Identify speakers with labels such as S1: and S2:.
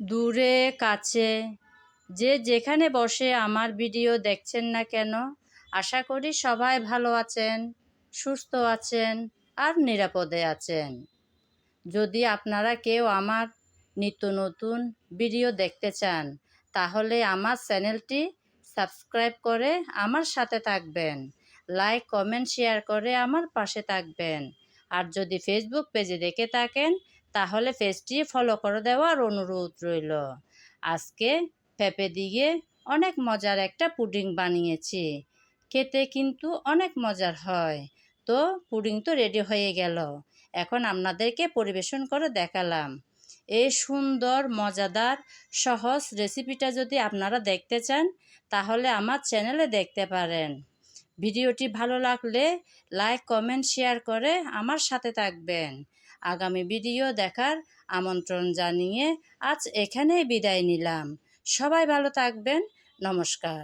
S1: দূরে, কাছে। যে যেখানে বসে আমার ভিডিও দেখছেন না কেন, আশা করি সবাই ভালো আছেন, সুস্থ আছেন আর নিরাপদে আছেন। যদি আপনারা কেউ আমার নিত্য নতুন ভিডিও দেখতে চান, তাহলে আমার চ্যানেলটি সাবস্ক্রাইব করে আমার সাথে থাকবেন। লাইক, কমেন্ট, শেয়ার করে আমার পাশে থাকবেন। আর যদি ফেসবুক পেজে দেখে থাকেন তাহলে পেজটি ফলো করে দেওয়ার অনুরোধ রইল। আজকে পেঁপে দিয়ে অনেক মজার একটা পুডিং বানিয়েছি। খেতে কিন্তু অনেক মজার হয়। তো পুডিং তো রেডি হয়ে গেল। এখন আপনাদেরকে পরিবেশন করে দেখালাম। এই সুন্দর, মজাদার, সহজ রেসিপিটা যদি আপনারা দেখতে চান, তাহলে আমার চ্যানেলে দেখতে পারেন। ভিডিওটি ভালো লাগলে লাইক, কমেন্ট, শেয়ার করে আমার সাথে থাকবেন। আগামী ভিডিও দেখার আমন্ত্রণ জানিয়ে আজ এখানেই বিদায় নিলাম। সবাই ভালো থাকবেন। নমস্কার।